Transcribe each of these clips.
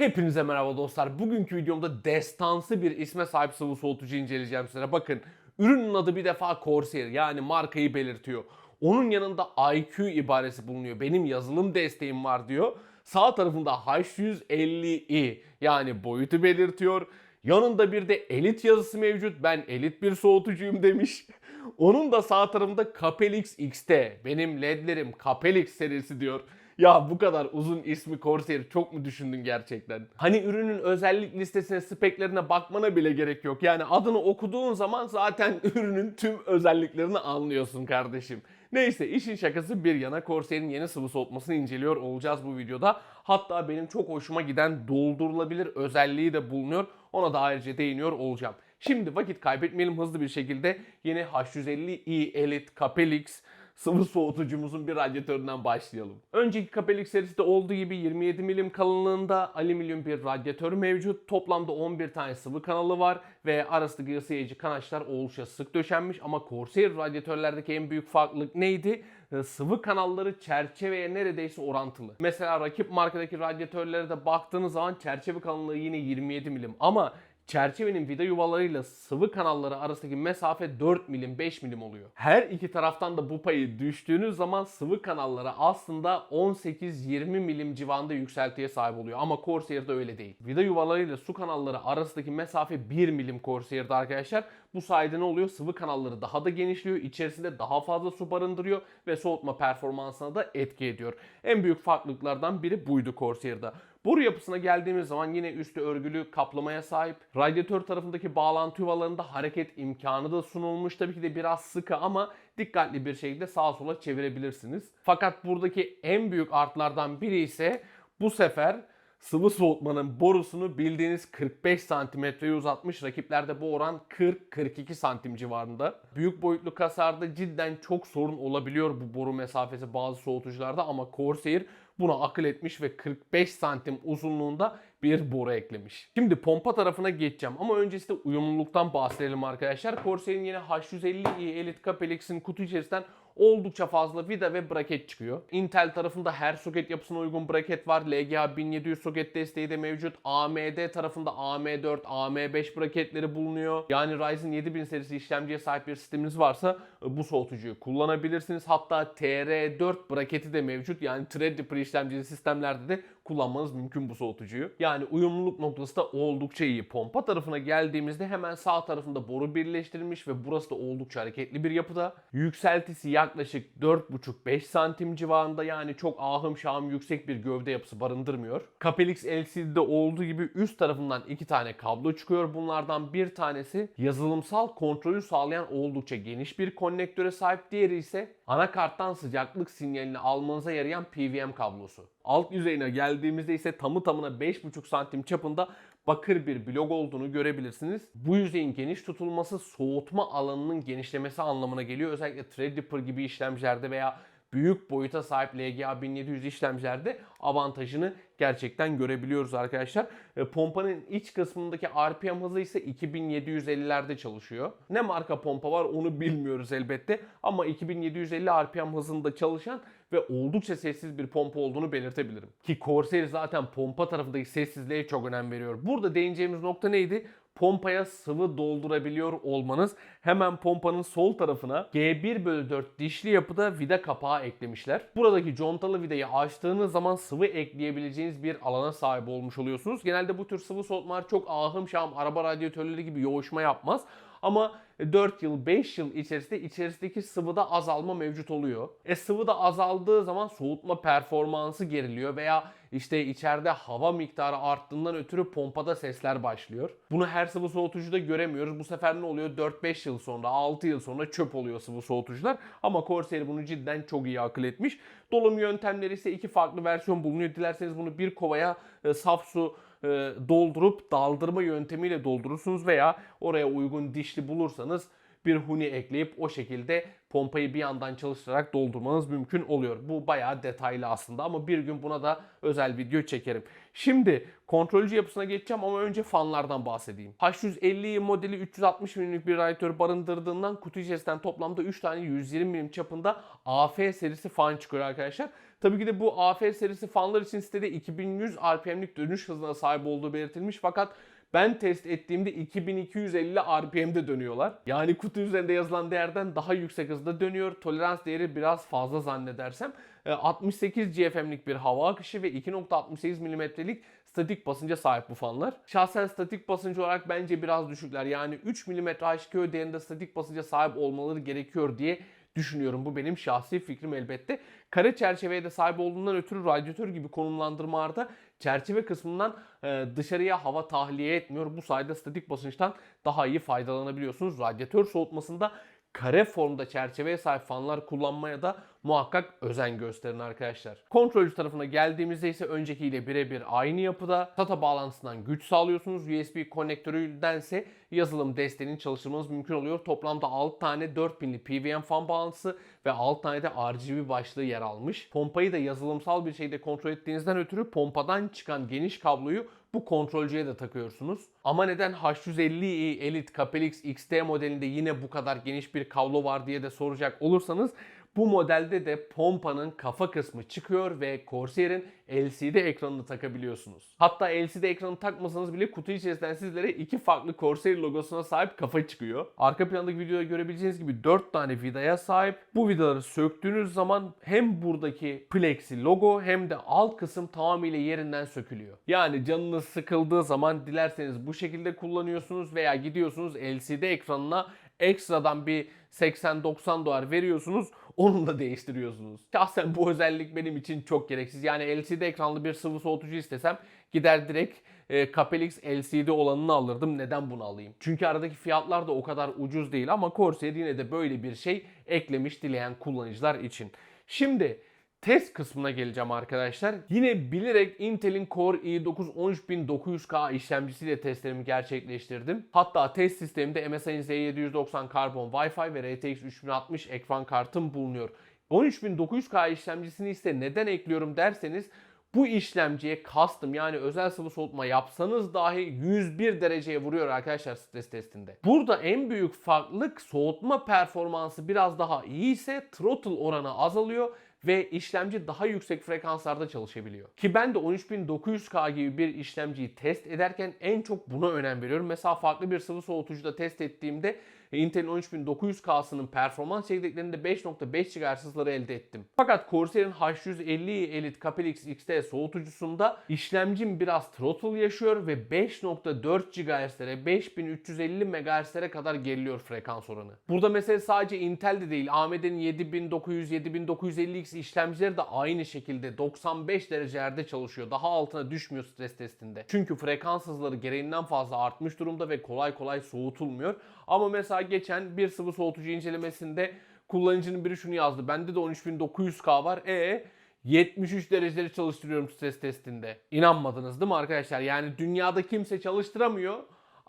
Hepinize merhaba dostlar. Bugünkü videomda destansı bir isme sahip sıvı soğutucu inceleyeceğim size. Bakın ürünün adı bir defa Corsair yani markayı belirtiyor. Onun yanında IQ ibaresi bulunuyor. Benim yazılım desteğim var diyor. Sağ tarafında H150i yani boyutu belirtiyor. Yanında bir de elit yazısı mevcut. Ben elit bir soğutucuyum demiş. Onun da sağ tarafında Capelix XT. Benim ledlerim Capelix serisi diyor. Ya bu kadar uzun ismi Corsair çok mu düşündün gerçekten? Hani ürünün özellik listesine, speklerine bakmana bile gerek yok. Yani adını okuduğun zaman zaten ürünün tüm özelliklerini anlıyorsun kardeşim. Neyse işin şakası bir yana Corsair'in yeni sıvı soğutmasını inceliyor olacağız bu videoda. Hatta benim çok hoşuma giden doldurulabilir özelliği de bulunuyor. Ona da ayrıca değiniyor olacağım. Şimdi vakit kaybetmeyelim hızlı bir şekilde yeni H150i Elite Capelix sıvı soğutucumuzun bir radyatöründen başlayalım. Önceki Capelix serisinde olduğu gibi 27 milim kalınlığında alüminyum bir radyatör mevcut. Toplamda 11 tane sıvı kanalı var ve arasındaki ısıyıcı kanaçlar oldukça sık döşenmiş ama Corsair radyatörlerdeki en büyük farklılık neydi? Ee, Sıvı kanalları çerçeveye neredeyse orantılı. Mesela rakip markadaki radyatörlere de baktığınız zaman çerçeve kalınlığı yine 27 milim ama çerçevenin vida yuvalarıyla sıvı kanalları arasındaki mesafe 4 milim 5 milim oluyor. Her iki taraftan da bu payı düştüğünüz zaman sıvı kanalları aslında 18-20 milim civarında yükseltiye sahip oluyor. Ama Corsair'de öyle değil. Vida yuvalarıyla su kanalları arasındaki mesafe 1 milim Corsair'de arkadaşlar. Bu sayede ne oluyor? Sıvı kanalları daha da genişliyor. içerisinde daha fazla su barındırıyor ve soğutma performansına da etki ediyor. En büyük farklılıklardan biri buydu Corsair'da. Boru yapısına geldiğimiz zaman yine üstü örgülü kaplamaya sahip. Radyatör tarafındaki bağlantı yuvalarında hareket imkanı da sunulmuş. Tabii ki de biraz sıkı ama dikkatli bir şekilde sağa sola çevirebilirsiniz. Fakat buradaki en büyük artlardan biri ise bu sefer sıvı soğutmanın borusunu bildiğiniz 45 santimetreye uzatmış. Rakiplerde bu oran 40-42 santim civarında. Büyük boyutlu kasarda cidden çok sorun olabiliyor bu boru mesafesi bazı soğutucularda ama Corsair buna akıl etmiş ve 45 santim uzunluğunda bir boru eklemiş. Şimdi pompa tarafına geçeceğim ama öncesinde uyumluluktan bahsedelim arkadaşlar. Corsair'in yeni H150i Elite Capelix'in kutu içerisinden oldukça fazla vida ve braket çıkıyor. Intel tarafında her soket yapısına uygun braket var. LGA 1700 soket desteği de mevcut. AMD tarafında AM4, AM5 braketleri bulunuyor. Yani Ryzen 7000 serisi işlemciye sahip bir sisteminiz varsa e, bu soğutucuyu kullanabilirsiniz. Hatta TR4 braketi de mevcut. Yani Threadripper işlemcili sistemlerde de kullanmanız mümkün bu soğutucuyu. Yani uyumluluk noktası da oldukça iyi. Pompa tarafına geldiğimizde hemen sağ tarafında boru birleştirilmiş ve burası da oldukça hareketli bir yapıda. Yükseltisi yaklaşık 4,5-5 santim civarında yani çok ahım şahım yüksek bir gövde yapısı barındırmıyor. Capelix LCD'de olduğu gibi üst tarafından iki tane kablo çıkıyor. Bunlardan bir tanesi yazılımsal kontrolü sağlayan oldukça geniş bir konnektöre sahip. Diğeri ise anakarttan sıcaklık sinyalini almanıza yarayan PWM kablosu. Alt yüzeyine geldiğimizde ise tamı tamına 5,5 santim çapında bakır bir blok olduğunu görebilirsiniz. Bu yüzeyin geniş tutulması soğutma alanının genişlemesi anlamına geliyor. Özellikle Threadripper gibi işlemcilerde veya büyük boyuta sahip LGA 1700 işlemcilerde avantajını gerçekten görebiliyoruz arkadaşlar. E, Pompanın iç kısmındaki RPM hızı ise 2750'lerde çalışıyor. Ne marka pompa var onu bilmiyoruz elbette ama 2750 RPM hızında çalışan ve oldukça sessiz bir pompa olduğunu belirtebilirim. Ki Corsair zaten pompa tarafındaki sessizliğe çok önem veriyor. Burada değineceğimiz nokta neydi? pompaya sıvı doldurabiliyor olmanız. Hemen pompanın sol tarafına G1 bölü 4 dişli yapıda vida kapağı eklemişler. Buradaki contalı vidayı açtığınız zaman sıvı ekleyebileceğiniz bir alana sahip olmuş oluyorsunuz. Genelde bu tür sıvı soğutmalar çok ahım şahım araba radyatörleri gibi yoğuşma yapmaz. Ama 4 yıl 5 yıl içerisinde içerisindeki sıvıda azalma mevcut oluyor. E sıvıda azaldığı zaman soğutma performansı geriliyor veya işte içeride hava miktarı arttığından ötürü pompada sesler başlıyor. Bunu her sıvı soğutucuda göremiyoruz. Bu sefer ne oluyor? 4-5 yıl sonra, 6 yıl sonra çöp oluyor sıvı soğutucular. Ama Corsair bunu cidden çok iyi akıl etmiş. Dolum yöntemleri ise iki farklı versiyon bulunuyor. Dilerseniz bunu bir kovaya e, saf su e, doldurup daldırma yöntemiyle doldurursunuz veya oraya uygun dişli bulursanız bir huni ekleyip o şekilde pompayı bir yandan çalıştırarak doldurmanız mümkün oluyor. Bu bayağı detaylı aslında ama bir gün buna da özel video çekerim. Şimdi kontrolcü yapısına geçeceğim ama önce fanlardan bahsedeyim. H150 modeli 360 mm'lik bir radyatör barındırdığından kutu içerisinden toplamda 3 tane 120 mm çapında AF serisi fan çıkıyor arkadaşlar. Tabii ki de bu AF serisi fanlar için sitede 2100 RPM'lik dönüş hızına sahip olduğu belirtilmiş fakat ben test ettiğimde 2250 RPM'de dönüyorlar. Yani kutu üzerinde yazılan değerden daha yüksek hızda dönüyor. Tolerans değeri biraz fazla zannedersem. E, 68 GFM'lik bir hava akışı ve 2.68 mm'lik statik basınca sahip bu fanlar. Şahsen statik basıncı olarak bence biraz düşükler. Yani 3 mm HKÖ değerinde statik basınca sahip olmaları gerekiyor diye düşünüyorum. Bu benim şahsi fikrim elbette. Kare çerçeveye de sahip olduğundan ötürü radyatör gibi konumlandırmalarda çerçeve kısmından e, dışarıya hava tahliye etmiyor. Bu sayede statik basınçtan daha iyi faydalanabiliyorsunuz. Radyatör soğutmasında kare formda çerçeveye sahip fanlar kullanmaya da muhakkak özen gösterin arkadaşlar. Kontrolcü tarafına geldiğimizde ise öncekiyle birebir aynı yapıda. SATA bağlantısından güç sağlıyorsunuz. USB konnektörüdense yazılım desteğinin çalıştırmanız mümkün oluyor. Toplamda 6 tane 4 pinli PWM fan bağlantısı ve 6 tane de RGB başlığı yer almış. Pompayı da yazılımsal bir şekilde kontrol ettiğinizden ötürü pompadan çıkan geniş kabloyu bu kontrolcüye de takıyorsunuz. Ama neden H150i Elite Capelix XT modelinde yine bu kadar geniş bir kablo var diye de soracak olursanız bu modelde de pompanın kafa kısmı çıkıyor ve Corsair'in LCD ekranını takabiliyorsunuz. Hatta LCD ekranı takmasanız bile kutu içerisinden sizlere iki farklı Corsair logosuna sahip kafa çıkıyor. Arka plandaki videoda görebileceğiniz gibi 4 tane vidaya sahip. Bu vidaları söktüğünüz zaman hem buradaki plexi logo hem de alt kısım tamamıyla yerinden sökülüyor. Yani canınız sıkıldığı zaman dilerseniz bu şekilde kullanıyorsunuz veya gidiyorsunuz LCD ekranına ekstradan bir 80-90 dolar veriyorsunuz. Onu da değiştiriyorsunuz. Şahsen bu özellik benim için çok gereksiz. Yani LCD ekranlı bir sıvı soğutucu istesem gider direkt e, Capelix LCD olanını alırdım. Neden bunu alayım? Çünkü aradaki fiyatlar da o kadar ucuz değil ama Corsair yine de böyle bir şey eklemiş dileyen kullanıcılar için. Şimdi test kısmına geleceğim arkadaşlar. Yine bilerek Intel'in Core i9 13900K işlemcisiyle testlerimi gerçekleştirdim. Hatta test sistemimde MSI'nin Z790 Carbon Wi-Fi ve RTX 3060 ekran kartım bulunuyor. 13900K işlemcisini ise neden ekliyorum derseniz bu işlemciye custom yani özel sıvı soğutma yapsanız dahi 101 dereceye vuruyor arkadaşlar stres testinde. Burada en büyük farklılık soğutma performansı biraz daha iyi ise throttle oranı azalıyor ve işlemci daha yüksek frekanslarda çalışabiliyor. Ki ben de 13900K gibi bir işlemciyi test ederken en çok buna önem veriyorum. Mesela farklı bir sıvı soğutucuda test ettiğimde Intel'in 13900K'sının performans çekirdeklerinde 5.5 GHz elde ettim. Fakat Corsair'in H150 Elite Capelix XT soğutucusunda işlemcim biraz throttle yaşıyor ve 5.4 GHz'lere 5350 MHz'lere kadar geriliyor frekans oranı. Burada mesele sadece Intel'de değil AMD'nin 7900 7950X işlemcileri de aynı şekilde 95 derecelerde çalışıyor. Daha altına düşmüyor stres testinde. Çünkü frekans hızları gereğinden fazla artmış durumda ve kolay kolay soğutulmuyor. Ama mesela geçen bir sıvı soğutucu incelemesinde kullanıcının biri şunu yazdı. Bende de 13900K var. E 73 dereceleri çalıştırıyorum stres testinde. İnanmadınız değil mi arkadaşlar? Yani dünyada kimse çalıştıramıyor.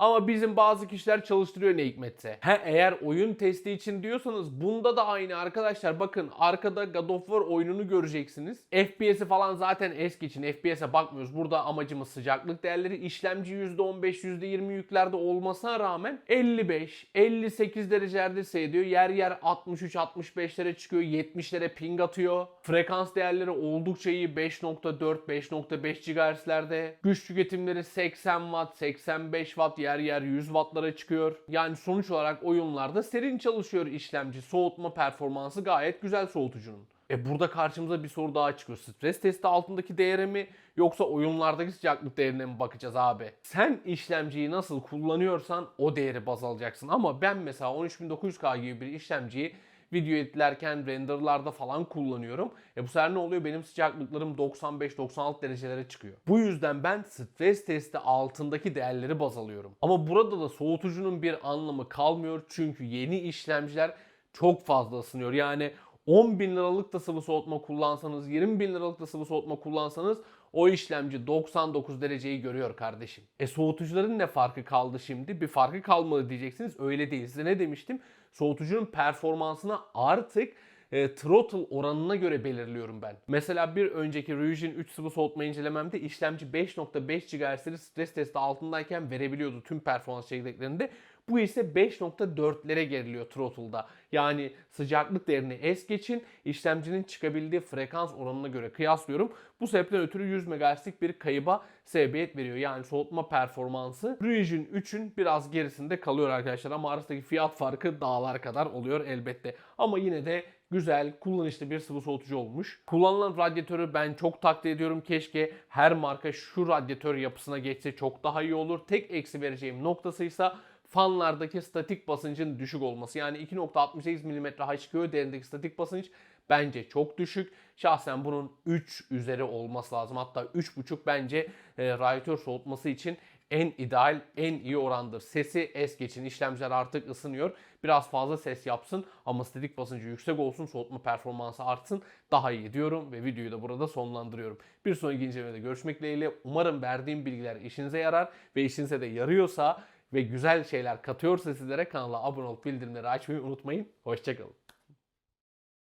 Ama bizim bazı kişiler çalıştırıyor ne hikmetse. He eğer oyun testi için diyorsanız bunda da aynı arkadaşlar. Bakın arkada God of War oyununu göreceksiniz. FPS'i falan zaten eski için FPS'e bakmıyoruz. Burada amacımız sıcaklık değerleri. İşlemci %15, %20 yüklerde olmasına rağmen 55, 58 derecelerde seyrediyor. Yer yer 63, 65'lere çıkıyor. 70'lere ping atıyor. Frekans değerleri oldukça iyi. 5.4, 5.5 GHz'lerde. Güç tüketimleri 80 Watt, 85 Watt yer yer 100 wattlara çıkıyor. Yani sonuç olarak oyunlarda serin çalışıyor işlemci. Soğutma performansı gayet güzel soğutucunun. E burada karşımıza bir soru daha çıkıyor. Stres testi altındaki değere mi yoksa oyunlardaki sıcaklık değerine mi bakacağız abi? Sen işlemciyi nasıl kullanıyorsan o değeri baz alacaksın. Ama ben mesela 13900K gibi bir işlemciyi video editlerken renderlarda falan kullanıyorum. E bu sefer ne oluyor? Benim sıcaklıklarım 95-96 derecelere çıkıyor. Bu yüzden ben stres testi altındaki değerleri baz alıyorum. Ama burada da soğutucunun bir anlamı kalmıyor. Çünkü yeni işlemciler çok fazla ısınıyor. Yani 10 bin liralık da sıvı soğutma kullansanız, 20 bin liralık da sıvı soğutma kullansanız o işlemci 99 dereceyi görüyor kardeşim. E soğutucuların ne farkı kaldı şimdi? Bir farkı kalmadı diyeceksiniz. Öyle değil. Size ne demiştim? Soğutucunun performansına artık e, throttle oranına göre belirliyorum ben. Mesela bir önceki Ryujin 3 sıvı soğutma incelememde işlemci 5.5 GHz'leri stres testi altındayken verebiliyordu tüm performans çekirdeklerinde. Bu ise 5.4'lere geriliyor throttle'da. Yani sıcaklık değerini es geçin. işlemcinin çıkabildiği frekans oranına göre kıyaslıyorum. Bu sebepten ötürü 100 MHz'lik bir kayıba sebebiyet veriyor. Yani soğutma performansı Ryujin 3'ün biraz gerisinde kalıyor arkadaşlar. Ama arasındaki fiyat farkı dağlar kadar oluyor elbette. Ama yine de güzel, kullanışlı bir sıvı soğutucu olmuş. Kullanılan radyatörü ben çok takdir ediyorum. Keşke her marka şu radyatör yapısına geçse çok daha iyi olur. Tek eksi vereceğim noktası ise fanlardaki statik basıncın düşük olması. Yani 2.68 mm HKO değerindeki statik basınç bence çok düşük. Şahsen bunun 3 üzeri olması lazım. Hatta 3.5 bence e, radyatör soğutması için en ideal, en iyi orandır. Sesi es geçin. İşlemciler artık ısınıyor. Biraz fazla ses yapsın ama statik basıncı yüksek olsun, soğutma performansı artsın. Daha iyi diyorum ve videoyu da burada sonlandırıyorum. Bir sonraki incelemede görüşmek dileğiyle. Umarım verdiğim bilgiler işinize yarar ve işinize de yarıyorsa ve güzel şeyler katıyorsa sizlere kanala abone olup bildirimleri açmayı unutmayın. Hoşçakalın.